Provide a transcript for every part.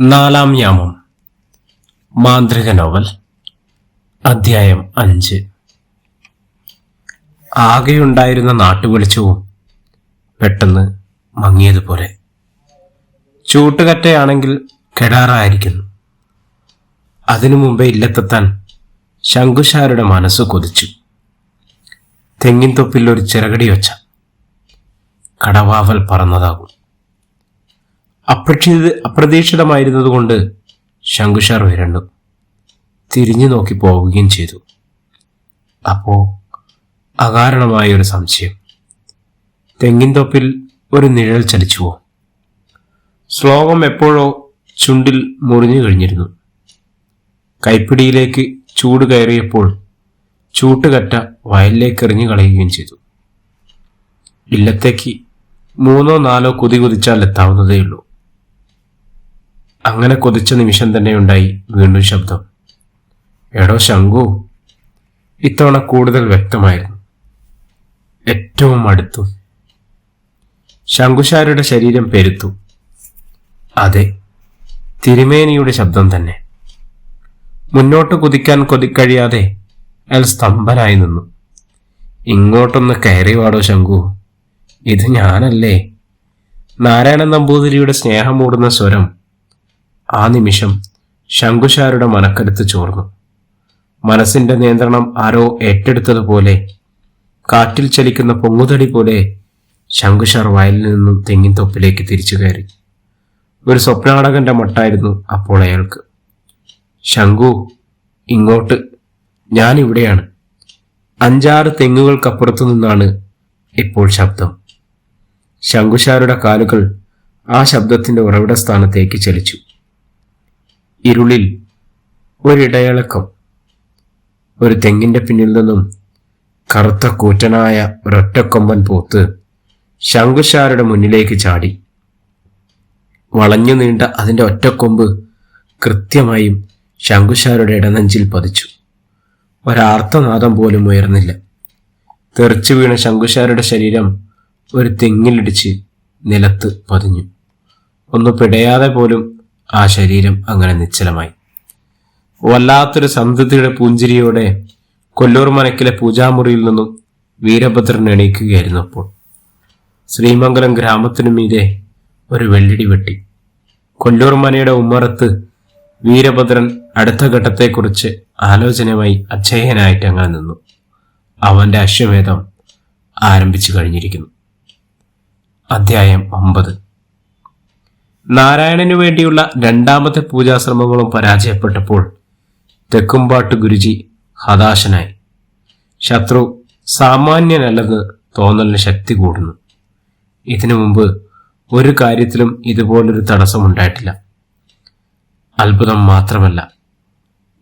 നാലാം യാമം മാന്ത്രിക നോവൽ അധ്യായം അഞ്ച്. ആകെയുണ്ടായിരുന്ന നാട്ടുവെളിച്ചവും പെട്ടെന്ന് മങ്ങിയതുപോലെ. ചൂട്ടുകറ്റയാണെങ്കിൽ കെടാറായിരിക്കുന്നു. അതിനു മുമ്പേ ഇല്ലത്തെത്താൻ ശങ്കുശാരുടെ മനസ്സ് കൊതിച്ചു. തെങ്ങിൻ തൊപ്പിൽ ഒരു ചിറകടി വെച്ച കടവാവൽ പറന്നതാകും. അപ്രക്ഷിത അപ്രതീക്ഷിതമായിരുന്നതുകൊണ്ട് ശങ്കുഷാർ വരണ്ടു. തിരിഞ്ഞു നോക്കി പോവുകയും ചെയ്തു. അപ്പോ അകാരണമായ ഒരു സംശയം. തെങ്ങിൻ തൊപ്പിൽ ഒരു നിഴൽ ചലിച്ചുവോ? ശ്ലോകം എപ്പോഴോ ചുണ്ടിൽ മുറിഞ്ഞു കഴിഞ്ഞിരുന്നു. കൈപ്പിടിയിലേക്ക് ചൂട് കയറിയപ്പോൾ ചൂട്ടുകറ്റ വയലിലേക്ക് എറിഞ്ഞു കളയുകയും ചെയ്തു. ഇല്ലത്തേക്ക് മൂന്നോ നാലോ കുതി കുതിച്ചാൽ എത്താവുന്നതേയുള്ളൂ. അങ്ങനെ കൊതിച്ച നിമിഷം തന്നെ ഉണ്ടായി വീണ്ടും ശബ്ദം. എടോ ശങ്കു ഇത്തവണ കൂടുതൽ വ്യക്തമായിരുന്നു. ഏറ്റവും അടുത്തു. ശങ്കുശാരുടെ ശരീരം പെരുത്തു. അതെ തിരുമേനിയുടെ ശബ്ദം തന്നെ. മുന്നോട്ട് കുതിക്കാൻ കൊതിക്കഴിയാതെ അയാൾ സ്തംഭനായി നിന്നു. ഇങ്ങോട്ടൊന്ന് കയറി വാടോ ശങ്കു ഇത് ഞാനല്ലേ? നാരായണ നമ്പൂതിരിയുടെ സ്നേഹം മൂടുന്ന സ്വരം ആ നിമിഷം ശങ്കുശാരുടെ മനക്കരുത്ത് ചോർന്നു. മനസ്സിന്റെ നിയന്ത്രണം ആരോ ഏറ്റെടുത്തതുപോലെ കാറ്റിൽ ചലിക്കുന്ന പൊങ്ങുതടി പോലെ ശങ്കുശാർ വയലിൽ നിന്നും തെങ്ങിൻ തൊപ്പിലേക്ക് തിരിച്ചു കയറി. ഒരു സ്വപ്നാടകന്റെ മട്ടായിരുന്നു അപ്പോൾ അയാൾക്ക്. ശങ്കു ഇങ്ങോട്ട്. ഞാൻ ഇവിടെയാണ്. അഞ്ചാറ് തെങ്ങുകൾക്കപ്പുറത്തു നിന്നാണ് ഇപ്പോൾ ശബ്ദം. ശങ്കുശാരുടെ കാലുകൾ ആ ശബ്ദത്തിന്റെ ഉറവിട സ്ഥാനത്തേക്ക് ചലിച്ചു. ഇരുളിൽ ഒരിടയിളക്കം ഒരു തെങ്ങിന്റെ പിന്നിൽ നിന്നും കറുത്ത കൂറ്റനായ ഒരൊറ്റക്കൊമ്പൻ പോത്ത് ശങ്കുശാരുടെ മുന്നിലേക്ക് ചാടി. വളഞ്ഞു നീണ്ട അതിന്റെ ഒറ്റക്കൊമ്പ് കൃത്യമായും ശങ്കുശാരുടെ ഇടനെഞ്ചിൽ പതിച്ചു. ഒരാർത്തനാദം പോലും ഉയർന്നില്ല. തെറിച്ചു വീണ ശങ്കുശാരുടെ ശരീരം ഒരു തെങ്ങിലിടിച്ച് നിലത്ത് പതിഞ്ഞു. ഒന്ന് പിടയാതെ പോലും ആ ശരീരം അങ്ങനെ നിശ്ചലമായി. വല്ലാത്തൊരു സന്തതിയുടെ പൂഞ്ചിരിയോടെ കൊല്ലൂർ മനക്കിലെ പൂജാമുറിയിൽ നിന്നും വീരഭദ്രൻ എണീക്കുകയായിരുന്നു അപ്പോൾ. ശ്രീമംഗലം ഗ്രാമത്തിനു മീതെ ഒരു വെള്ളിടി വെട്ടി. കൊല്ലൂർ മനയുടെ ഉമ്മറത്ത് വീരഭദ്രൻ അടുത്ത ഘട്ടത്തെക്കുറിച്ച് ആലോചനയുമായി അച്ഛയനായിട്ട് അങ്ങനെ നിന്നു. അവന്റെ അശ്വമേധം ആരംഭിച്ചു കഴിഞ്ഞിരിക്കുന്നു. അധ്യായം ഒമ്പത്. നാരായണനു വേണ്ടിയുള്ള രണ്ടാമത്തെ പൂജാശ്രമങ്ങളും പരാജയപ്പെട്ടപ്പോൾ തെക്കുംപാട്ട് ഗുരുജി ഹതാശനായി. ശത്രു സാമാന്യനല്ലെന്ന് തോന്നലിന് ശക്തി കൂടുന്നു. ഇതിനു മുമ്പ് ഒരു കാര്യത്തിലും ഇതുപോലൊരു തടസ്സമുണ്ടായിട്ടില്ല. അത്ഭുതം മാത്രമല്ല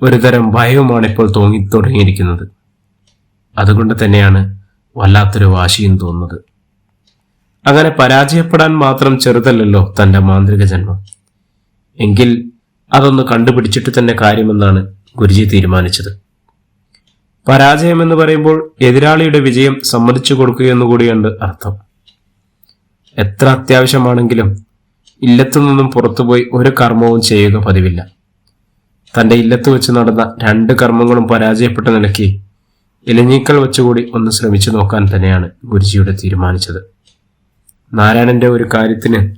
ഒരുതരം ഭയവുമാണ് ഇപ്പോൾ തോന്നി തുടങ്ങിയിരിക്കുന്നത്. അതുകൊണ്ട് തന്നെയാണ് വല്ലാത്തൊരു വാശിയും തോന്നുന്നത്. അങ്ങനെ പരാജയപ്പെടാൻ മാത്രം ചെറുതല്ലല്ലോ തന്റെ മാന്ത്രിക ജന്മം. എങ്കിൽ അതൊന്ന് കണ്ടുപിടിച്ചിട്ട് തന്നെ കാര്യമെന്നാണ് ഗുരുജി തീരുമാനിച്ചത്. പരാജയം എന്ന് പറയുമ്പോൾ എതിരാളിയുടെ വിജയം സമ്മതിച്ചു കൊടുക്കുകയെന്നു കൂടിയുണ്ട് അർത്ഥം. എത്ര അത്യാവശ്യമാണെങ്കിലും ഇല്ലത്തു നിന്നും പുറത്തുപോയി ഒരു കർമ്മവും ചെയ്യുക പതിവില്ല. തന്റെ ഇല്ലത്ത് വെച്ച് നടന്ന രണ്ട് കർമ്മങ്ങളും പരാജയപ്പെട്ട നിലയ്ക്ക് ഇലഞ്ഞീക്കൽ വെച്ചുകൂടി ഒന്ന് ശ്രമിച്ചു നോക്കാൻ തന്നെയാണ് ഗുരുജിയുടെ തീരുമാനിച്ചത്. നാരായണന്റെ ഒരു കാര്യത്തിന്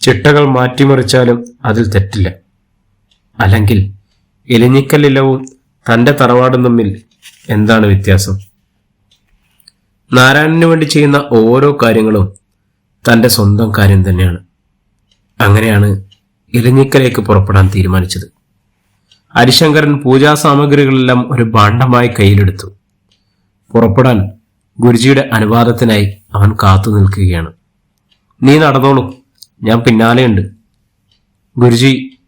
ചിട്ടകൾ മാറ്റിമറിച്ചാലും അതിൽ തെറ്റില്ല. അല്ലെങ്കിൽ എലിഞ്ഞിക്കല്ലിലവും തന്റെ തറവാടും തമ്മിൽ എന്താണ് വ്യത്യാസം? നാരായണന് വേണ്ടി ചെയ്യുന്ന ഓരോ കാര്യങ്ങളും തന്റെ സ്വന്തം കാര്യം തന്നെയാണ്. അങ്ങനെയാണ് ഇലഞ്ഞിക്കലേക്ക് പുറപ്പെടാൻ തീരുമാനിച്ചത്. ഹരിശങ്കരൻ പൂജാ സാമഗ്രികളെല്ലാം ഒരു ഭാണ്ഡമായി കയ്യിലെടുത്തു. പുറപ്പെടാൻ ഗുരുജിയുടെ അനുവാദത്തിനായി അവൻ കാത്തു നിൽക്കുകയാണ്. നീ നടന്നോളൂ. ഞാൻ പിന്നാലെയുണ്ട്. ഗുരുജി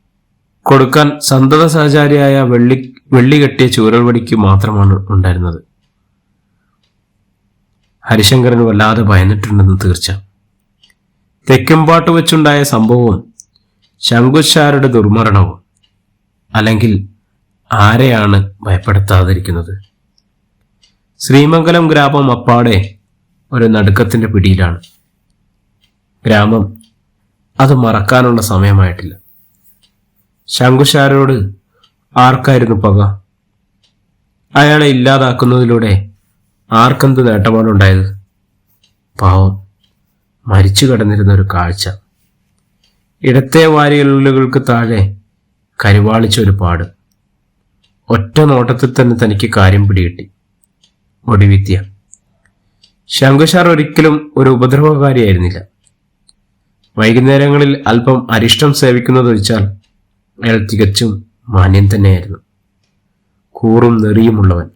കൊടുക്കാൻ സന്തത സഹചാരിയായ വെള്ളി വെള്ളി കെട്ടിയ ചൂരൽവടിക്ക് മാത്രമാണ് ഉണ്ടായിരുന്നത്. ഹരിശങ്കരൻ വല്ലാതെ ഭയന്നിട്ടുണ്ടെന്ന് തീർച്ച. തെക്കുംപാട്ട് വെച്ചുണ്ടായ സംഭവവും ശങ്കുശാരുടെ ദുർമരണവും അല്ലെങ്കിൽ ആരെയാണ് ഭയപ്പെടുത്താതിരിക്കുന്നത്? ശ്രീമംഗലം ഗ്രാമം അപ്പാടെ ഒരു നടുക്കത്തിന്റെ പിടിയിലാണ്. ഗ്രാമം. അത് മറക്കാനുള്ള സമയമായിട്ടില്ല. ശങ്കുശാരോട് ആർക്കായിരുന്നു പക? അയാളെ ഇല്ലാതാക്കുന്നതിലൂടെ ആർക്കെന്ത് നേട്ടമാണ് ഉണ്ടായത് പാവം മരിച്ചു കിടന്നിരുന്ന ഒരു കാഴ്ച. ഇടത്തെ വാരിയലുകൾക്ക് താഴെ കരിവാളിച്ച ഒരു പാട്. ഒറ്റ നോട്ടത്തിൽ തന്നെ തനിക്ക് കാര്യം പിടികിട്ടി. ഒടിവിദ്യ. ശങ്കുശാർ ഒരിക്കലും ഒരു ഉപദ്രവകാരിയായിരുന്നില്ല. വൈകുന്നേരങ്ങളിൽ അല്പം അരിഷ്ടം സേവിക്കുന്നത് വെച്ചാൽ അയാൾ തികച്ചും മാന്യം തന്നെയായിരുന്നു. കൂറും നെറിയുമുള്ളവൻ.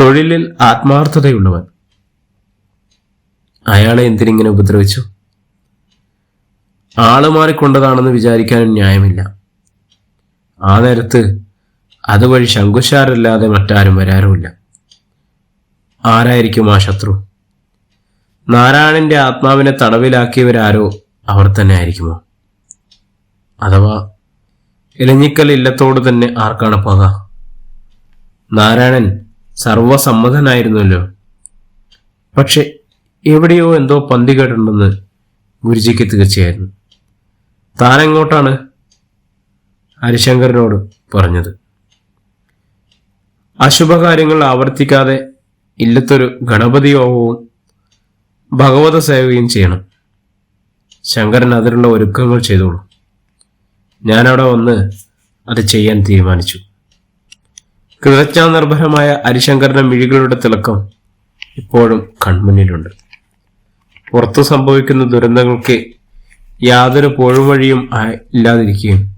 തൊഴിലിൽ ആത്മാർത്ഥതയുള്ളവൻ. അയാളെ എന്തിനിങ്ങനെ ഉപദ്രവിച്ചു? ആൾ മാറിക്കൊണ്ടതാണെന്ന് വിചാരിക്കാനും ന്യായമില്ല. ആ നേരത്ത് അതുവഴി ശങ്കുശാരല്ലാതെ മറ്റാരും വരാറുമില്ല. ആരായിരിക്കും ആ ശത്രു? നാരായണന്റെ ആത്മാവിനെ തടവിലാക്കിയവരാരോ അവർ തന്നെ ആയിരിക്കുമോ? അഥവാ ഇലഞ്ഞിക്കൽ ഇല്ലത്തോട് തന്നെ ആർക്കാണ് പക? നാരായണൻ സർവസമ്മതനായിരുന്നല്ലോ. പക്ഷെ എവിടെയോ എന്തോ പന്തി കേട്ടുണ്ടെന്ന് ഗുരുജിക്ക് തീർച്ചയായിരുന്നു. താനെങ്ങോട്ടാണ്? ഹരിശങ്കരനോട് പറഞ്ഞത്. അശുഭകാര്യങ്ങൾ ആവർത്തിക്കാതെ ഇല്ലത്തൊരു ഗണപതി യോഗവും ഭഗവത സേവയും ചെയ്യണം. ശങ്കരൻ അതിനുള്ള ഒരുക്കങ്ങൾ ചെയ്തോളൂ. ഞാനവിടെ വന്ന് അത് ചെയ്യാൻ തീരുമാനിച്ചു. കൃതജ്ഞാനിർഭരമായ ഹരിശങ്കരന്റെ മിഴികളുടെ തിളക്കം ഇപ്പോഴും കൺമുന്നിലുണ്ട്. പുറത്തു സംഭവിക്കുന്ന ദുരന്തങ്ങൾക്ക് യാതൊരു പോഴുവഴിയും ഇല്ലാതിരിക്കുകയും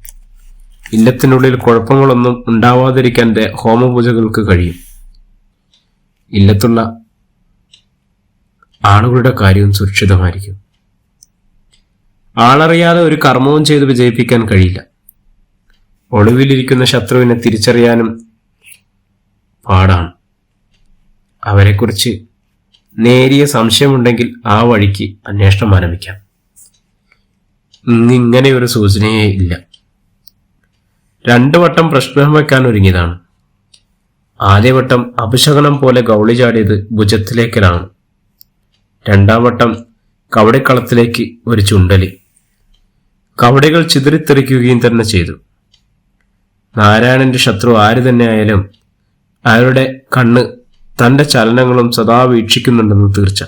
ഇല്ലത്തിനുള്ളിൽ കുഴപ്പങ്ങളൊന്നും ഉണ്ടാവാതിരിക്കാൻ ഹോമപൂജകൾക്ക് കഴിയും. ഇല്ലത്തുള്ള ആളുകളുടെ കാര്യവും സുരക്ഷിതമായിരിക്കും. ആളറിയാതെ ഒരു കർമ്മവും ചെയ്ത് വിജയിപ്പിക്കാൻ കഴിയില്ല. ഒളിവിലിരിക്കുന്ന ശത്രുവിനെ തിരിച്ചറിയാനും പാടാണ്. അവരെക്കുറിച്ച് നേരിയ സംശയമുണ്ടെങ്കിൽ ആ വഴിക്ക് അന്വേഷണം ആരംഭിക്കാം. ഇന്നിങ്ങനെ ഒരു സൂചനയേ ഇല്ല. രണ്ടു വട്ടം പ്രശ്നം വയ്ക്കാൻ ഒരുങ്ങിയതാണ്. ആദ്യവട്ടം അപശകനം പോലെ ഗൗളി ചാടിയത് ഭുജത്തിലേക്കലാണ്. രണ്ടാം വട്ടം കവടിക്കളത്തിലേക്ക് ഒരു ചുണ്ടലി. കവടികൾ ചിതറിത്തെറിക്കുകയും തന്നെ ചെയ്തു. നാരായണന്റെ ശത്രു ആര് തന്നെയായാലും അയാളുടെ കണ്ണ് തന്റെ ചലനങ്ങളും സദാ വീക്ഷിക്കുന്നുണ്ടെന്ന് തീർച്ച.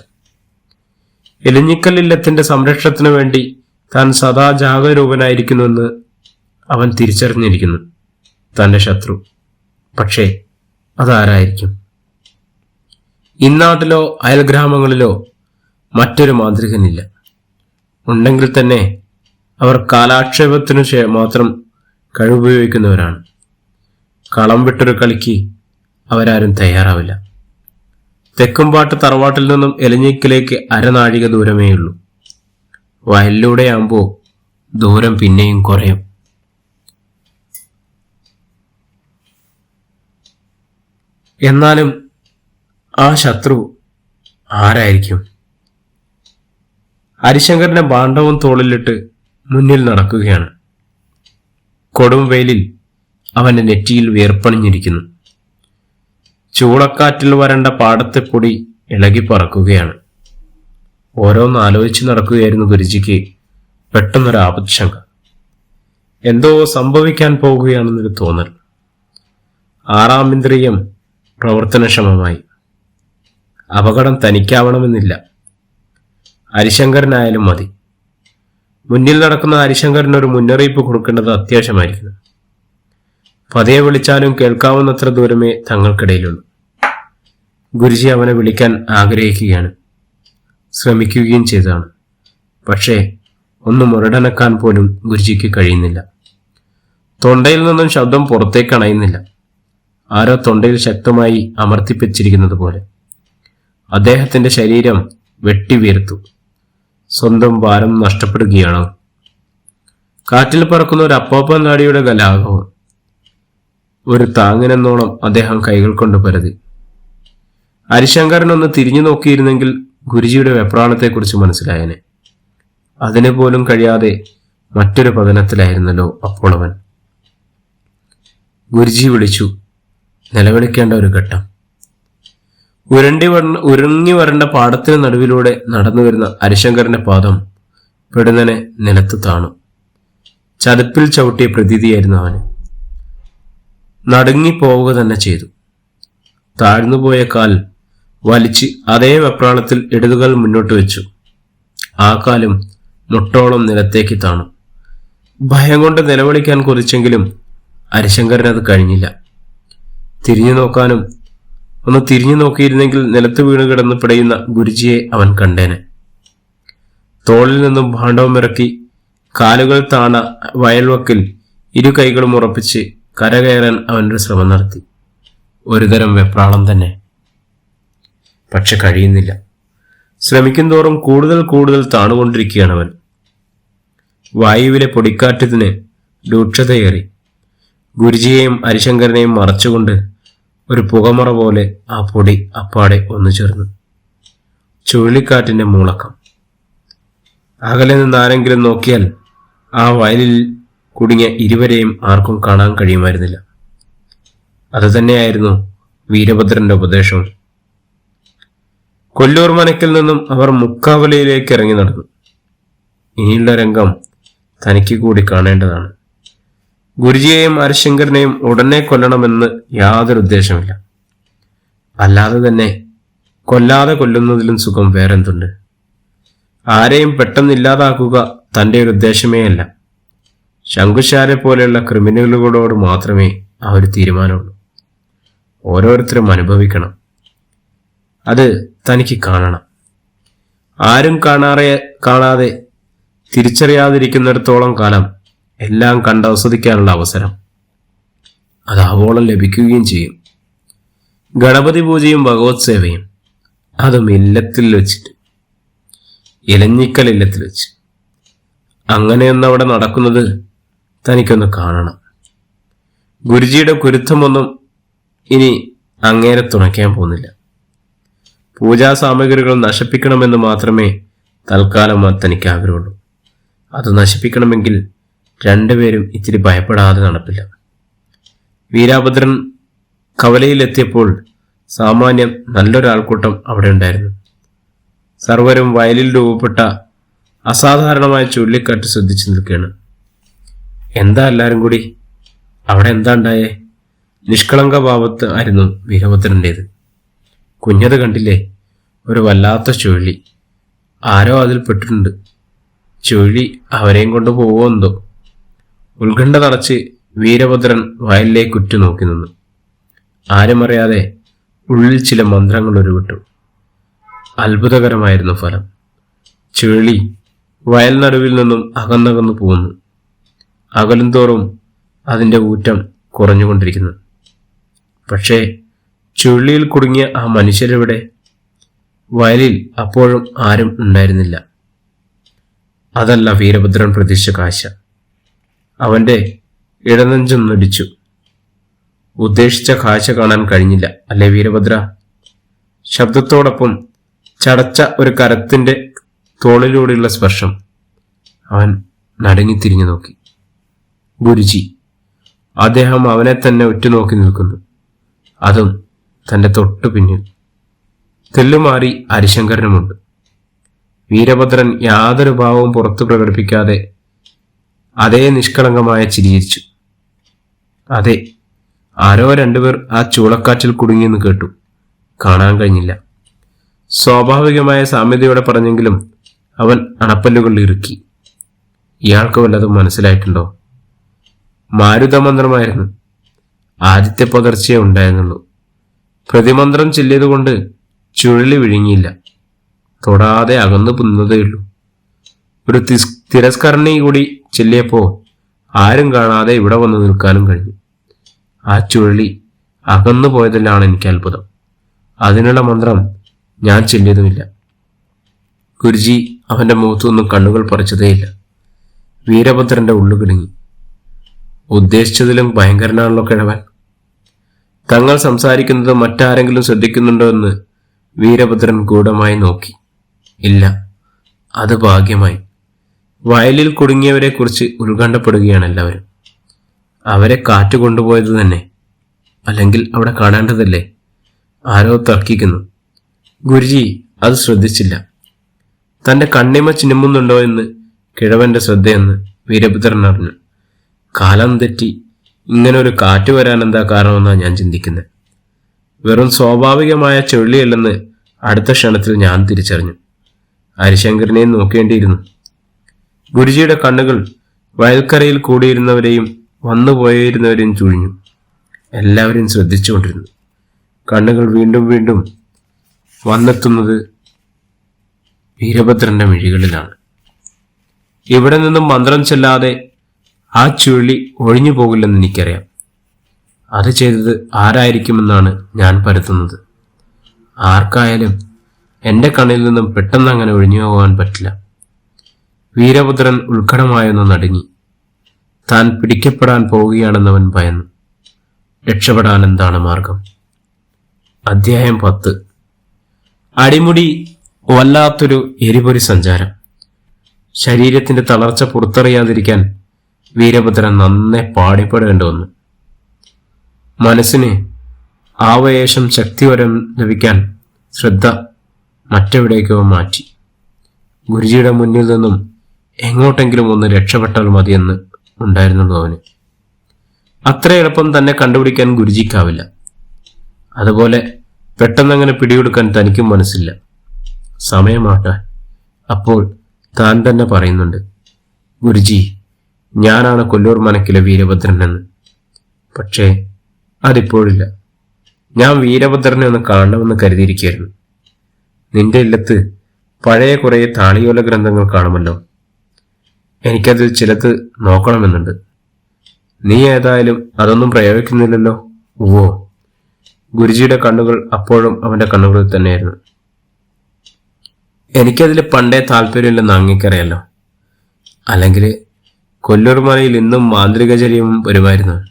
എലിഞ്ഞിക്കല്ലില്ലത്തിന്റെ സംരക്ഷണത്തിനു വേണ്ടി താൻ സദാ ജാഗരൂപനായിരിക്കുന്നുവെന്ന് അവൻ തിരിച്ചറിഞ്ഞിരിക്കുന്നു തന്റെ ശത്രു. പക്ഷേ അതാരായിരിക്കും? ഇന്നാട്ടിലോ അയൽഗ്രാമങ്ങളിലോ മറ്റൊരു മാന്ത്രികനില്ല. ഉണ്ടെങ്കിൽ തന്നെ അവർ കാലാക്ഷേപത്തിനു മാത്രം കഴിവുപയോഗിക്കുന്നവരാണ്. കളം വിട്ടൊരു കളിക്ക് അവരാരും തയ്യാറാവില്ല. തെക്കുംപാട്ട് തറവാട്ടിൽ നിന്നും എലഞ്ഞിക്കിലേക്ക് അരനാഴിക ദൂരമേയുള്ളൂ. വയലിലൂടെയാകുമ്പോൾ ദൂരം പിന്നെയും കുറയും. എന്നാലും ആ ശത്രു ആരായിരിക്കും? ഹരിശങ്കരന്റെ ഭാണ്ഡവും തോളിലിട്ട് മുന്നിൽ നടക്കുകയാണ്. കൊടും വെയിലിൽ അവന്റെ നെറ്റിയിൽ വേർപ്പണിഞ്ഞിരിക്കുന്നു. ചൂളക്കാറ്റിൽ വരണ്ട പാടത്തെ പൊടി ഇളകി പറക്കുകയാണ്. ഓരോന്ന് ആലോചിച്ച് നടക്കുകയായിരുന്നു ഗുരുജിക്ക് പെട്ടെന്നൊരു ആപത്ശങ്ക. എന്തോ സംഭവിക്കാൻ പോകുകയാണെന്നൊരു തോന്നൽ. ആറാം ഇന്ദ്രിയം പ്രവർത്തനക്ഷമമായി. അപകടം തനിക്കാവണമെന്നില്ല. ഹരിശങ്കരനായാലും മതി. മുന്നിൽ നടക്കുന്ന ഹരിശങ്കരന് ഒരു മുന്നറിയിപ്പ് കൊടുക്കേണ്ടത് അത്യാവശ്യമായിരിക്കുന്നു പതിയെ വിളിച്ചാലും കേൾക്കാവുന്നത്ര ദൂരമേ തങ്ങൾക്കിടയിലുള്ളൂ. ഗുരുജി അവനെ വിളിക്കാൻ ആഗ്രഹിക്കുകയാണ്. ശ്രമിക്കുകയും ചെയ്തതാണ്. പക്ഷേ ഒന്ന് മുരടനക്കാൻ പോലും ഗുരുജിക്ക് കഴിയുന്നില്ല. തൊണ്ടയിൽ നിന്നും ശബ്ദം പുറത്തേക്ക് അണയുന്നില്ല. ആരോ തൊണ്ടയിൽ ശക്തമായി അമർത്തിപ്പിച്ചിരിക്കുന്നത് പോലെ അദ്ദേഹത്തിന്റെ ശരീരം വെട്ടിവീർത്തു സ്വന്തം ഭാരം നഷ്ടപ്പെടുകയാണ്. കാറ്റിൽ പറക്കുന്ന ഒരു അപ്പാപ്പൻ നാടിയുടെ ഗലാഘവം ഒരു താങ്ങിനെന്നോണം അദ്ദേഹം കൈകൾ കൊണ്ട് പരതി. ഹരിശങ്കരൻ ഒന്ന് തിരിഞ്ഞു നോക്കിയിരുന്നെങ്കിൽ ഗുരുജിയുടെ വെപ്രാളത്തെക്കുറിച്ച് മനസ്സിലായനെ. അതിനെ പോലും കഴിയാതെ മറ്റൊരു പതനത്തിലായിരുന്നല്ലോ അപ്പോൾ അവൻ. ഗുരുജി വിളിച്ചു നിലവിളിക്കേണ്ട ഒരു ഘട്ടം. ഉരണ്ടി വരണ ഉരുങ്ങി വരേണ്ട പാടത്തിന് നടുവിലൂടെ നടന്നു വരുന്ന ഹരിശങ്കറിന്റെ പാദം പെടുന്നനെ നിലത്ത് താണു. ചതുപ്പിൽ ചവിട്ടിയ പ്രതീതിയായിരുന്നു അവന്. നടുങ്ങിപ്പോവുക തന്നെ ചെയ്തു. താഴ്ന്നുപോയ കാൽ വലിച്ച് അതേ വെപ്രാളത്തിൽ ഇടതുകൾ മുന്നോട്ട് വെച്ചു. ആ കാലും മുട്ടോളം നിലത്തേക്ക് താണു. ഭയം കൊണ്ട് നിലവിളിക്കാൻ കൊതിച്ചെങ്കിലും അത് കഴിഞ്ഞില്ല. തിരിഞ്ഞു നോക്കാനും ഒന്ന് തിരിഞ്ഞു നോക്കിയിരുന്നെങ്കിൽ നിലത്ത് വീണ് കിടന്ന് പിടയുന്ന ഗുരുജിയെ അവൻ കണ്ടേനെ. തോളിൽ നിന്നും ഭാണ്ഡവമിറക്കി കാലുകൾ താണ വയൽവക്കിൽ ഇരു കൈകളും ഉറപ്പിച്ച് കരകയറാൻ അവനൊരു ശ്രമം നടത്തി. ഒരുതരം വെപ്രാളം തന്നെ. പക്ഷെ കഴിയുന്നില്ല. ശ്രമിക്കും തോറും കൂടുതൽ കൂടുതൽ താണുകൊണ്ടിരിക്കുകയാണ് അവൻ. വായുവിലെ പൊടിക്കാറ്റത്തിന് രൂക്ഷതയേറി. ഗുരുജിയെയും ഹരിശങ്കരനെയും മറച്ചുകൊണ്ട് ഒരു പുകമറ പോലെ ആ പൊടി അപ്പാടെ ഒന്നു ചേർന്നു. ചുഴലിക്കാറ്റിന്റെ മൂളക്കം. അകലെ നിന്ന് ആരെങ്കിലും നോക്കിയാൽ ആ വയലിൽ കുടുങ്ങിയ ഇരുവരെയും ആർക്കും കാണാൻ കഴിയുമായിരുന്നില്ല. അതുതന്നെയായിരുന്നു വീരഭദ്രന്റെ ഉപദേശവും കൊല്ലൂർ മനക്കിൽ നിന്നും അവർ മുക്കാവലയിലേക്ക് ഇറങ്ങി നടന്നു. ഇനിയുള്ള രംഗം തനിക്ക് കൂടി കാണേണ്ടതാണ്. ഗുരുജിയെയും ഹരിശങ്കരനെയും ഉടനെ കൊല്ലണമെന്ന് യാതൊരു ഉദ്ദേശമില്ല അല്ലാതെ തന്നെ കൊല്ലാതെ കൊല്ലുന്നതിലും സുഖം വേറെന്തുണ്ട്? ആരെയും പെട്ടെന്ന് ഇല്ലാതാക്കുക തന്റെ ഒരു ഉദ്ദേശമേ അല്ല ശങ്കുശാരെ പോലെയുള്ള ക്രിമിനലുകളോട് മാത്രമേ ആ ഒരു തീരുമാനമുള്ളൂ. ഓരോരുത്തരും അനുഭവിക്കണം. അത് തനിക്ക് കാണണം. ആരും കാണാറേ കാണാതെ തിരിച്ചറിയാതിരിക്കുന്നിടത്തോളം കാലം എല്ലാം കണ്ടാസ്വദിക്കാനുള്ള അവസരം. അത് ആവോളം ലഭിക്കുകയും ചെയ്യും. ഗണപതി പൂജയും ഭഗവത് സേവയും അതും ഇല്ലത്തിൽ വെച്ചിട്ട് ഇലഞ്ഞിക്കൽ ഇല്ലത്തിൽ വെച്ച്. അങ്ങനെയൊന്നും അവിടെ നടക്കുന്നത് തനിക്കൊന്ന് കാണണം. ഗുരുജിയുടെ കുരുത്തമൊന്നും ഇനി അങ്ങേരെ തുണയ്ക്കാൻ പോകുന്നില്ല. പൂജാ സാമഗ്രികൾ നശിപ്പിക്കണമെന്ന് മാത്രമേ തൽക്കാലം തനിക്ക് ആഗ്രഹമുള്ളൂ. അത് നശിപ്പിക്കണമെങ്കിൽ രണ്ടുപേരും ഇച്ചിരി ഭയപ്പെടാതെ നടപ്പില്ല. വീരാഭദ്രൻ കവലയിലെത്തിയപ്പോൾ സാമാന്യം നല്ലൊരാൾക്കൂട്ടം അവിടെ ഉണ്ടായിരുന്നു. സർവരും വയലിൽ രൂപപ്പെട്ട അസാധാരണമായ ചുഴലിക്കാറ്റ് ശ്രദ്ധിച്ചു നിൽക്കുകയാണ്. എന്താ എല്ലാവരും കൂടി? അവിടെ എന്താ ഉണ്ടായേ? നിഷ്കളങ്ക ഭാവത്ത് ആയിരുന്നു വീരഭദ്രന്റേത് കുഞ്ഞത് കണ്ടില്ലേ? ഒരു വല്ലാത്ത ചുഴലി. ആരോ അതിൽ പെട്ടിട്ടുണ്ട്. ചുഴലി അവരെയും കൊണ്ട് പോവെന്തോ ഉത്കണ്ഠ തടച്ച് വീരഭദ്രൻ വയലിലേക്ക് ഉറ്റുനോക്കി നിന്നു. ആരും അറിയാതെ ഉള്ളിൽ ചില മന്ത്രങ്ങൾ ഉരുവിട്ടു. അത്ഭുതകരമായിരുന്നു ഫലം. ചുഴലി വയൽ നടുവിൽ നിന്നും അകന്നകന്നു പോകുന്നു. അകലുംതോറും അതിന്റെ ഊറ്റം കുറഞ്ഞുകൊണ്ടിരിക്കുന്നു. പക്ഷേ ചുഴലിയിൽ കുടുങ്ങിയ ആ മനുഷ്യരെവിടെ? വയലിൽ അപ്പോഴും ആരും ഉണ്ടായിരുന്നില്ല. അതല്ല വീരഭദ്രൻ പ്രതീക്ഷ കാശ അവന്റെ ഇടനെഞ്ചും നടിച്ചു. ഉദ്ദേശിച്ച കാഴ്ച കാണാൻ കഴിഞ്ഞില്ല. അല്ലേ വീരഭദ്ര? ശബ്ദത്തോടൊപ്പം ചടച്ച ഒരു കരത്തിന്റെ തോളിലൂടെയുള്ള സ്പർശം അവൻ നടങ്ങി തിരിഞ്ഞു നോക്കി. ഗുരുജി അദ്ദേഹം അവനെ തന്നെ ഉറ്റുനോക്കി നിൽക്കുന്നു. അതും തന്റെ തൊട്ടു പിന്നിൽ. തെല്ലുമാറി ഹരിശങ്കരനുമുണ്ട് വീരഭദ്രൻ യാതൊരു ഭാവവും പുറത്തു പ്രകടിപ്പിക്കാതെ അതേ നിഷ്കളങ്കമായ ചിരിയിച്ചു. അതെ ആരോ രണ്ടുപേർ ആ ചൂളക്കാറ്റിൽ കുടുങ്ങിയെന്ന് കേട്ടു. കാണാൻ കഴിഞ്ഞില്ല. സ്വാഭാവികമായ സാമ്യതയോടെ പറഞ്ഞെങ്കിലും അവൻ അണപ്പല്ലുകൾ ഇറുക്കി. ഇയാൾക്ക് വല്ലതും മനസ്സിലായിട്ടുണ്ടോ? മാരുതമന്ത്രമായിരുന്നു. ആദ്യത്തെ പുതർച്ചയെ ഉണ്ടായിരുന്നുള്ളൂ. പ്രതിമന്ത്രം ചെല്ലിയതുകൊണ്ട് ചുഴലി വിഴുങ്ങിയില്ല. തൊടാതെ അകന്നു പുന്നതേയുള്ളൂ. ഒരു തിസ് തിരസ്കരണി കൂടി ചെല്ലിയപ്പോ ആരും കാണാതെ ഇവിടെ വന്ന് നിൽക്കാനും കഴിഞ്ഞു. ആ ചുഴലി അകന്നു പോയതിലാണ് എനിക്ക് അത്ഭുതം. അതിനുള്ള മന്ത്രം ഞാൻ ചെല്ലിയതുമില്ല. ഗുരുജി അവന്റെ മുഖത്തുനിന്നും കണ്ണുകൾ പറിച്ചതേയില്ല. വീരഭദ്രന്റെ ഉള്ളു കിടുങ്ങി. ഉദ്ദേശിച്ചതിലും ഭയങ്കരനാണല്ലോ കിഴവൻ. തങ്ങൾ സംസാരിക്കുന്നത് മറ്റാരെങ്കിലും ശ്രദ്ധിക്കുന്നുണ്ടോ എന്ന് വീരഭദ്രൻ ഗൂഢമായി നോക്കി. ഇല്ല അത് ഭാഗ്യമായി. വയലിൽ കുടുങ്ങിയവരെ കുറിച്ച് ഉത്കണ്ഠപ്പെടുകയാണ് എല്ലാവരും. അവരെ കാറ്റ് കൊണ്ടുപോയത് തന്നെ അല്ലെങ്കിൽ അവിടെ കാണേണ്ടതല്ലേ? ആരോ തർക്കിക്കുന്നു. ഗുരുജി അത് ശ്രദ്ധിച്ചില്ല. തന്റെ കണ്ണിമ ചിന്നുമുന്നുണ്ടോ എന്ന് കിഴവന്റെ ശ്രദ്ധയെന്ന് വീരഭദ്രൻ അറിഞ്ഞു. കാലം തെറ്റി ഇങ്ങനെ ഒരു കാറ്റ് വരാൻ എന്താ കാരണമെന്നാണ് ഞാൻ ചിന്തിക്കുന്നത് വെറും സ്വാഭാവികമായ ചുഴലിയല്ലെന്ന് അടുത്ത ക്ഷണത്തിൽ ഞാൻ തിരിച്ചറിഞ്ഞു. ഹരിശങ്കറിനെയും നോക്കേണ്ടിയിരുന്നു. ഗുരുജിയുടെ കണ്ണുകൾ വയൽക്കരയിൽ കൂടിയിരുന്നവരെയും വന്നുപോയിരുന്നവരെയും ചുഴിഞ്ഞു. എല്ലാവരെയും ശ്രദ്ധിച്ചുകൊണ്ടിരുന്നു. കണ്ണുകൾ വീണ്ടും വീണ്ടും വന്നെത്തുന്നത് വീരഭദ്രന്റെ മിഴികളിലാണ്. ഇവിടെ നിന്നും മന്ത്രം ചെല്ലാതെ ആ ചുഴി ഒഴിഞ്ഞു പോകില്ലെന്ന് എനിക്കറിയാം. അത് ചെയ്തത് ആരായിരിക്കുമെന്നാണ് ഞാൻ പരത്തുന്നത്. ആർക്കായാലും എന്റെ കണ്ണിൽ നിന്നും പെട്ടെന്ന് അങ്ങനെ ഒഴിഞ്ഞു പോകാൻ പറ്റില്ല. വീരഭദ്രൻ ഉത്കടമായൊന്ന് നടുങ്ങി. താൻ പിടിക്കപ്പെടാൻ പോവുകയാണെന്നവൻ ഭയന്നു. രക്ഷപ്പെടാൻ എന്താണ് മാർഗം? അധ്യായം പത്ത്. അടിമുടി വല്ലാത്തൊരു എരിപൊരി സഞ്ചാരം. ശരീരത്തിന്റെ തളർച്ച പുറത്തറിയാതിരിക്കാൻ വീരഭദ്രൻ നന്നെ പാടിപ്പെടേണ്ടി വന്നു. മനസ്സിന് ആവേശം ശക്തിവരം ലഭിക്കാൻ ശ്രദ്ധ മറ്റെവിടേക്കോ മാറ്റി. ഗുരുജിയുടെ മുന്നിൽ നിന്നും എങ്ങോട്ടെങ്കിലും ഒന്ന് രക്ഷപ്പെട്ടാൽ മതിയെന്ന് ഉണ്ടായിരുന്നുള്ളൂ അവന്. അത്ര എളുപ്പം തന്നെ കണ്ടുപിടിക്കാൻ ഗുരുജിക്കാവില്ല. അതുപോലെ പെട്ടെന്നങ്ങനെ പിടികൊടുക്കാൻ തനിക്കും മനസ്സില്ല. സമയമാട്ടെ അപ്പോൾ താൻ തന്നെ പറയുന്നുണ്ട് ഗുരുജി ഞാനാണ് കൊല്ലൂർ മനക്കിലെ വീരഭദ്രൻ എന്ന് പക്ഷേ അതിപ്പോഴില്ല. ഞാൻ വീരഭദ്രനെ ഒന്ന് കാണണമെന്ന് കരുതിയിരിക്കുകയായിരുന്നു. നിന്റെ ഇല്ലത്ത് പഴയ കുറേ താളിയോല ഗ്രന്ഥങ്ങൾ കാണുമല്ലോ. എനിക്കതിൽ ചിലത് നോക്കണമെന്നുണ്ട്. നീ ഏതായാലും അതൊന്നും പ്രയോഗിക്കുന്നില്ലല്ലോ? ഓ ഗുരുജിയുടെ കണ്ണുകൾ അപ്പോഴും അവന്റെ കണ്ണുകളിൽ തന്നെയായിരുന്നു. എനിക്കതിൽ പണ്ടേ താല്പര്യമില്ലെന്ന് അങ്ങേക്കറിയാലോ. അല്ലെങ്കിൽ കൊല്ലൂർ മലയിൽ ഇന്നും മാന്ത്രികചര്യവും വരുമായിരുന്നു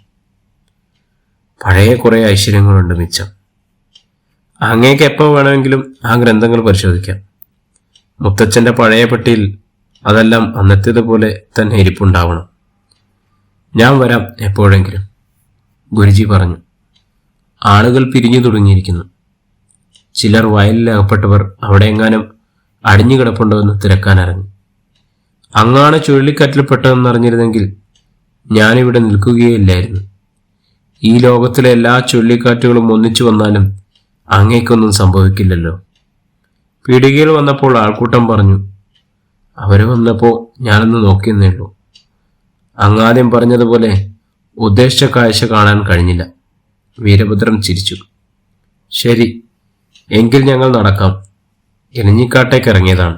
പഴയ കുറേ ഐശ്വര്യങ്ങളുണ്ട് മിച്ചം. അങ്ങേക്ക് എപ്പോൾ വേണമെങ്കിലും ആ ഗ്രന്ഥങ്ങൾ പരിശോധിക്കാം. മുത്തച്ഛന്റെ പഴയ പെട്ടിയിൽ അതെല്ലാം അന്നത്തേതുപോലെ തന്നെ ഇരിപ്പുണ്ടാവണം. ഞാൻ വരാം എപ്പോഴെങ്കിലും ഗുരുജി പറഞ്ഞു. ആളുകൾ പിരിഞ്ഞു തുടങ്ങിയിരിക്കുന്നു. ചിലർ വയലിൽ അകപ്പെട്ടവർ അവിടെ എങ്ങാനും അടിഞ്ഞു കിടപ്പുണ്ടോയെന്ന് തിരക്കാനിറങ്ങി അങ്ങാണ് ചുഴലിക്കാറ്റിൽപ്പെട്ടതെന്ന് അറിഞ്ഞിരുന്നെങ്കിൽ ഞാനിവിടെ നിൽക്കുകയില്ലായിരുന്നു. ഈ ലോകത്തിലെ എല്ലാ ചുഴലിക്കാറ്റുകളും ഒന്നിച്ചു വന്നാലും അങ്ങേക്കൊന്നും സംഭവിക്കില്ലല്ലോ. പീടികയിൽ വന്നപ്പോൾ ആൾക്കൂട്ടം പറഞ്ഞു അവർ വന്നപ്പോൾ ഞാനൊന്ന് നോക്കിയെന്നേ ഉള്ളൂ അങ്ങാദ്യം പറഞ്ഞതുപോലെ ഉദ്ദേശിച്ച കാഴ്ച കാണാൻ കഴിഞ്ഞില്ല. വീരഭദ്രൻ ചിരിച്ചു. ശരി എങ്കിൽ ഞങ്ങൾ നടക്കാം. എലിഞ്ഞിക്കാട്ടേക്ക് ഇറങ്ങിയതാണ്.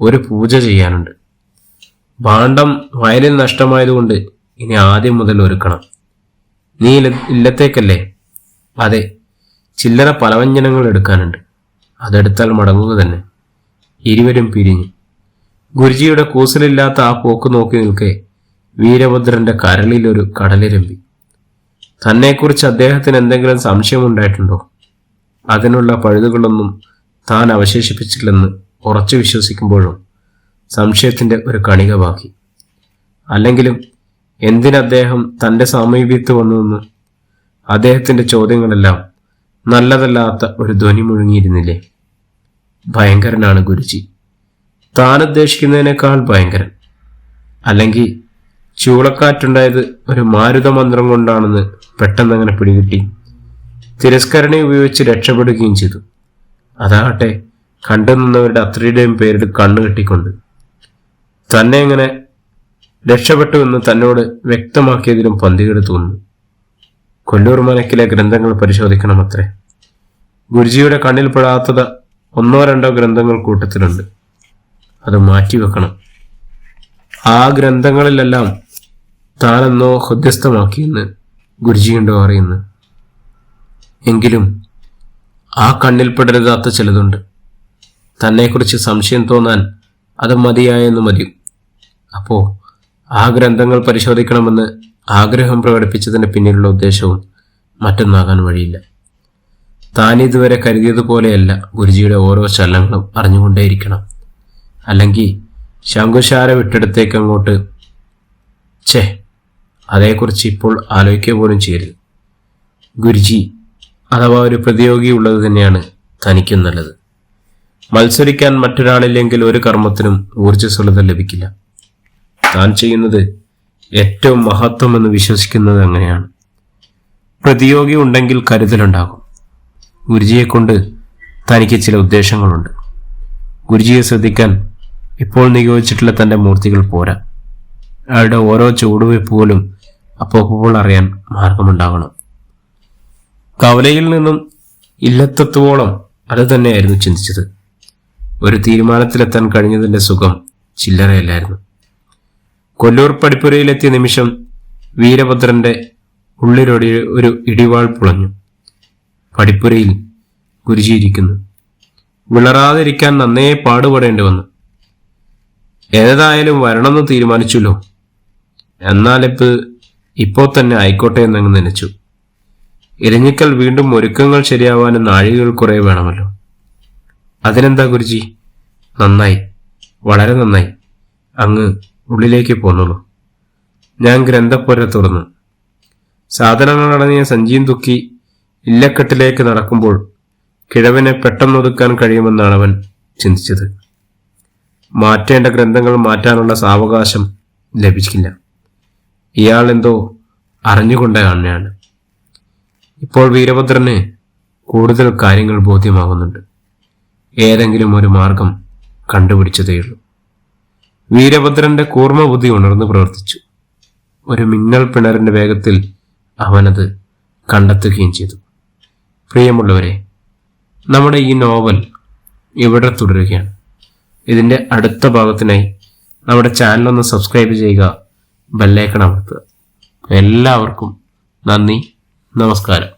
ഒരു പൂജ ചെയ്യാനുണ്ട്. ഭാണ്ഡം വയലിൽ നഷ്ടമായതുകൊണ്ട് ഇനി ആദ്യം മുതൽ ഒരുക്കണം. നീ ഇല്ലത്തേക്കല്ലേ? അതെ ചില്ലറ പലവ്യഞ്ജനങ്ങൾ എടുക്കാനുണ്ട്. അതെടുത്താൽ മടങ്ങുക തന്നെ. ഇരുവരും പിരിഞ്ഞു. ഗുരുജിയുടെ കൂസലില്ലാത്ത ആ പോക്ക് നോക്കി നിൽക്കെ വീരഭദ്രന്റെ കരളിൽ ഒരു കടലിരമ്പി. തന്നെക്കുറിച്ച് അദ്ദേഹത്തിന് എന്തെങ്കിലും സംശയമുണ്ടായിട്ടുണ്ടോ? അതിനുള്ള പഴുതുകളൊന്നും താൻ അവശേഷിപ്പിച്ചില്ലെന്ന് ഉറച്ചു വിശ്വസിക്കുമ്പോഴും സംശയത്തിന്റെ ഒരു കണിക ബാക്കി. അല്ലെങ്കിലും എന്തിനദ്ദേഹം തന്റെ സമീപത്ത് വന്നതെന്ന് അദ്ദേഹത്തിന്റെ ചോദ്യങ്ങളെല്ലാം നല്ലതല്ലാത്ത ഒരു ധ്വനി മുഴുങ്ങിയിരുന്നില്ലേ? ഭയങ്കരനാണ് ഗുരുജി. താൻ ഉദ്ദേശിക്കുന്നതിനേക്കാൾ ഭയങ്കരൻ. അല്ലെങ്കിൽ ചൂളക്കാറ്റുണ്ടായത് ഒരു മാരുത മന്ത്രം കൊണ്ടാണെന്ന് പെട്ടെന്നങ്ങനെ പിടികിട്ടി. തിരസ്കരണി ഉപയോഗിച്ച് രക്ഷപ്പെടുകയും ചെയ്തു. അതാകട്ടെ കണ്ടു നിന്നവരുടെ അത്രയുടെയും പേരിൽ കണ്ണു കെട്ടിക്കൊണ്ട്. തന്നെ എങ്ങനെ രക്ഷപ്പെട്ടു എന്ന് തന്നോട് വ്യക്തമാക്കിയതിലും പന്തികേട് തോന്നുന്നു. കൊല്ലൂർ മനക്കിലെ ഗ്രന്ഥങ്ങൾ പരിശോധിക്കണമത്രേ. ഗുരുജിയുടെ കണ്ണിൽ പെടാത്തത് ഒന്നോ രണ്ടോ ഗ്രന്ഥങ്ങൾ കൂട്ടത്തിലുണ്ട്. അത് മാറ്റിവെക്കണം ആ ഗ്രന്ഥങ്ങളിലെല്ലാം താനെന്നോ ഹൃദ്യസ്ഥമാക്കിയെന്ന് ഗുരുജിയുണ്ടോ അറിയുന്നു എങ്കിലും ആ കണ്ണിൽ പെടരുതാത്ത ചിലതുണ്ട്. തന്നെക്കുറിച്ച് സംശയം തോന്നാൻ അത് മതിയായെന്ന് മതി അപ്പോ ആ ഗ്രന്ഥങ്ങൾ പരിശോധിക്കണമെന്ന് ആഗ്രഹം പ്രകടിപ്പിച്ചതിന് പിന്നിലുള്ള ഉദ്ദേശവും മറ്റൊന്നാകാൻ വഴിയില്ല. താൻ ഇതുവരെ കരുതിയതുപോലെയല്ല ഗുരുജിയുടെ ഓരോ ചലനങ്ങളും അറിഞ്ഞുകൊണ്ടേയിരിക്കണം. അല്ലെങ്കിൽ ശംഖുശാല വിട്ടെടുത്തേക്ക് അങ്ങോട്ട്. ഛേ അതേക്കുറിച്ച് ഇപ്പോൾ ആലോചിക്കുക പോലും ചെയ്യരുത്. ഗുരുജി അഥവാ ഒരു പ്രതിയോഗി ഉള്ളത് തന്നെയാണ് തനിക്കും നല്ലത്. മത്സരിക്കാൻ മറ്റൊരാളില്ലെങ്കിൽ ഒരു കർമ്മത്തിനും ഊർജസ്വലത ലഭിക്കില്ല. താൻ ചെയ്യുന്നത് ഏറ്റവും മഹത്വമെന്ന് വിശ്വസിക്കുന്നത് അങ്ങനെയാണ്. പ്രതിയോഗി ഉണ്ടെങ്കിൽ കരുതലുണ്ടാകും. ഗുരുജിയെ കൊണ്ട് തനിക്ക് ചില ഉദ്ദേശങ്ങളുണ്ട്. ഗുരുജിയെ ശ്രദ്ധിക്കാൻ ഇപ്പോൾ നിയോഗിച്ചിട്ടുള്ള തന്റെ മൂർത്തികൾ പോരാ. അയാളുടെ ഓരോ ചുവടുവയ്പ് പോലും അപ്പോൾ അറിയാൻ മാർഗമുണ്ടാകണം. കവലയിൽ നിന്നും ഇല്ലത്തെത്തുവോളം അത് തന്നെയായിരുന്നു ചിന്തിച്ചത്. ഒരു തീരുമാനത്തിലെത്താൻ കഴിഞ്ഞതിന്റെ സുഖം ചില്ലറയല്ലായിരുന്നു. കൊല്ലൂർ പടിപ്പുരയിലെത്തിയ നിമിഷം വീരഭദ്രന്റെ ഉള്ളിലൊടി ഒരു ഇടിവാൾ പുളഞ്ഞു. പടിപ്പുരയിൽ ഗുരുജിയിരിക്കുന്നു വിളറാതിരിക്കാൻ നന്നേ പാടുപെടേണ്ടി വന്നു. ഏതായാലും വരണമെന്ന് തീരുമാനിച്ചല്ലോ. എന്നാലിപ്പ് ഇപ്പോൾ തന്നെ ആയിക്കോട്ടെ എന്നങ്ങ് നനച്ചു. ഇരഞ്ഞിക്കൽ വീണ്ടും ഒരുക്കങ്ങൾ ശരിയാവാനും നാഴികകൾ കുറേ വേണമല്ലോ. അതിനെന്താ ഗുരുജി? നന്നായി. വളരെ നന്നായി. അങ്ങ് ഉള്ളിലേക്ക് പോന്നുള്ളൂ ഞാൻ ഗ്രന്ഥപ്പുര തുറന്നു. സാധനങ്ങളടങ്ങിയ സഞ്ചിയും തുക്കി ഇല്ലക്കെട്ടിലേക്ക് നടക്കുമ്പോൾ കിഴവിനെ പെട്ടെന്നൊതുക്കാൻ കഴിയുമെന്നാണ് അവൻ ചിന്തിച്ചത്. മാറ്റേണ്ട ഗ്രന്ഥങ്ങൾ മാറ്റാനുള്ള സാവകാശം ലഭിക്കില്ല ഇയാൾ എന്തോ അറിഞ്ഞുകൊണ്ട കാണുകയാണ് ഇപ്പോൾ വീരഭദ്രന് കൂടുതൽ കാര്യങ്ങൾ ബോധ്യമാകുന്നുണ്ട്. ഏതെങ്കിലും ഒരു മാർഗം കണ്ടുപിടിച്ചതേയുള്ളൂ വീരഭദ്രന്റെ കൂർമ്മബുദ്ധി ഉണർന്നു പ്രവർത്തിച്ചു. ഒരു മിന്നൽ പിണറിന്റെ വേഗത്തിൽ അവനത് കണ്ടെത്തുകയും ചെയ്തു. പ്രിയമുള്ളവരെ നമ്മുടെ ഈ നോവൽ ഇവിടെ തുടരുകയാണ്. ഇതിന്റെ അടുത്ത ഭാഗത്തിനായി നമ്മുടെ ചാനൽ ഒന്ന് സബ്സ്ക്രൈബ് ചെയ്യുക. ബെല്ലൈക്കൺ എല്ലാവർക്കും നന്ദി. നമസ്കാരം.